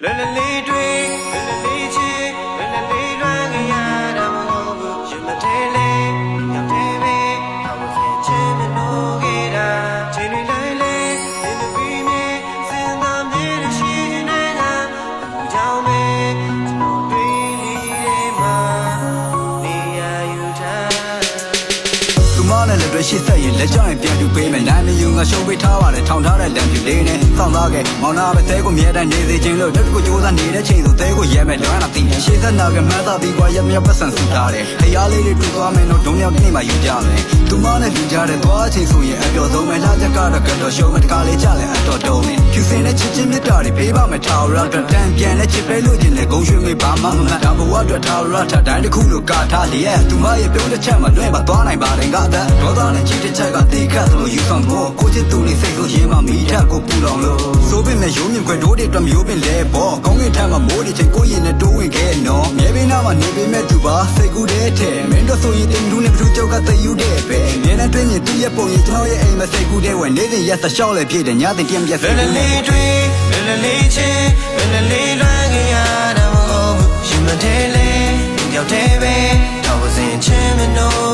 လွယ်လွယ် လည်းတွေ့ရှိသက်ရင်လက်ကြရင်ပြန်ပြပေးမယ်နိုင်မယူငါရှုံးပေးထားပါတယ်ထောင်ထားတဲ့လမ်းပြလေးနဲ့စောင့်သားခဲ့မောင်နာပဲတဲကိုမြဲတမ်းနေစေခြင်းလို့တက်ကိုကြိုးစားနေတဲ့ချိန်ဆိုတဲကိုရဲမယ်လွမ်းတာသိတယ်ရှေ့သက်နာကမှန်းသာပြီးကွာရမြပတ်စံစုထားတယ်တရားလေးတွေတူသွားမယ်တော့ဒုံရောက်နေမှယူကြမယ်သူမနဲ့လူကြတဲ့သွားချိန်ဆိုရင်အပျော်ဆုံးပဲလာချက်ကတော့ကတော့ရှုံးမတကားလေးကြလဲအတော်တုံးနေဖြူစင်တဲ့ချစ်ချင်းမြတ်တာတွေပေးပါမယ်ထာဝရအတွက်တန်ပြန်တဲ့ချစ်ပဲလို့ခြင်းနဲ့ဂုံရွှေမေးပါမှမမှန်ဒါဘဝအတွက်ထာဝရထတိုင်းတစ်ခုလို့ကာထားလျက်သူမရဲ့ပြုံးတဲ့ချက်မှာလွဲမှာသွားနိုင်ပါတယ်ငါတဲ့ဒေါသနဲ့ချစ်တဲ့ချက်ကတေခတ်သလိုယူဆောင်ဖို့ကိုချစ်သူလေးစိတ်ဆိုရင်းမှမိထက်ကိုပူလောင်လို့ဆိုပေမဲ့ရုံးမြင့်ခွဲတို့တွေအတွက်မျိုးပင်လဲပေါ့ကောင်းကင်ထက်မှာမိုးတွေချိန်ကိုရင်နဲ့တိုးဝင်ခဲ့နော်မြဲပင်နာမှာနေပေမဲ့သူပါစိတ်ကူးတဲ့ထဲမင်းတို့ဆိုရင်တင်လူနဲ့ဘသူကြောက်ကသိယူတဲ့ပဲမြဲတဲ့တွင်းမြင်သူရဲ့ပုံရင်ကျွန်တော်ရဲ့အိမ်မှာစိတ်ကူးတဲ့ဝင်နေတဲ့ရက်သလျှောက်လဲပြည့်တယ်ညတင်ကြံပြက်စိလွယ်တ်လွယ်ကူးလေးတွေလွယ်လွယ်လေးချစ်လွယ်လွယ်လေးလွမ်းကြရတာမဟုတ်ဘူးရှင်မတဲလေးရောက်တယ်ပဲတော့စင်ချင်းမလို့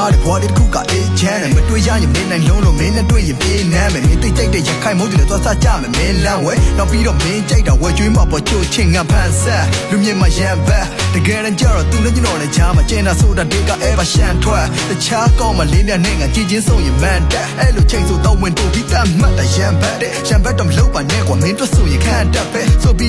ထားတဲ့ဘွားလေးတစ်ခုကအေးချမ်းတယ်မတွေ့ရရင်မင်းနိုင်လုံးလို့မင်းနဲ့တွေ့ရင်ပြေးနမ်းမယ်မင်းတိတ်ကြိုက်တဲ့ရခိုင်မုန်းတယ်လို့သွားစားကြမယ်မင်းလမ်းဝဲနောက်ပြီးတော့မင်းကြိုက်တာဝဲကျွေးမှာပေါ်ချိုးချင်းငါဖန်ဆက်လူမြင်မှရံဘက်တကယ်တမ်းကျတော့သူနဲ့ကျွန်တော်နဲ့ကြားမှာကျင်းတာဆိုတာဒေကအဲပါရှန်ထွက်တခြားကောင်းမှလေးမြနဲ့ငါကြည်ချင်းဆုံးရင်မန်တက်အဲ့လိုချိန်ဆိုတော့ဝင်တူပြီးတတ်မှတ်တာရံဘက်တဲ့ရံဘက်တော့မလုပ်ပါနဲ့ကွာမင်းတို့ဆိုရင်ခံတက်ပဲဆို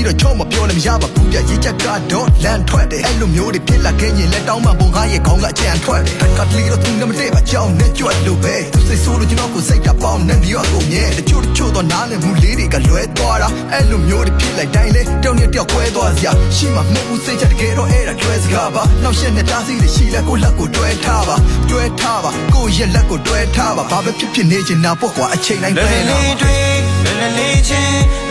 ပြီးတော့ချောမပြောလည်းမရပါဘူးပြရေးချက်ကတော့လန်ထွက်တယ်အဲ့လိုမျိုးတွေဖြစ်လာခဲ့ရင်လက်တောင်းမှပုံကားရဲ့ခေါင်းကအကြံထွက်တယ်ကတ်လီတော့သူနဲ့မတည့်ပါကြောင်းနဲ့ကြွက်လို့ပဲသူစိတ်ဆိုးလို့ကျွန်တော်ကိုစိတ်ကပေါင်းနေပြီးတော့ကိုမြဲတချို့တချို့တော့နားလည်မှုလေးတွေကလွဲသွားတာအဲ့လိုမျိုးတွေဖြစ်လိုက်တိုင်းလေတောင်းနဲ့တောက်ခွဲသွားစရာရှိမှမဟုတ်ဘူးစိတ်ချက်တကယ်တော့အဲ့ဒါတွဲစကားပါနောက်ရှက်နဲ့တားစီတွေရှိလဲကိုလက်ကိုတွဲထားပါတွဲထားပါကိုရဲ့လက်ကိုတွဲထားပါဘာပဲဖြစ်ဖြစ်နေချင်တာပေါ့ကွာအချိန်တိုင်းလွယ်ပဲလွယ်နော်လေးတွေလွယ်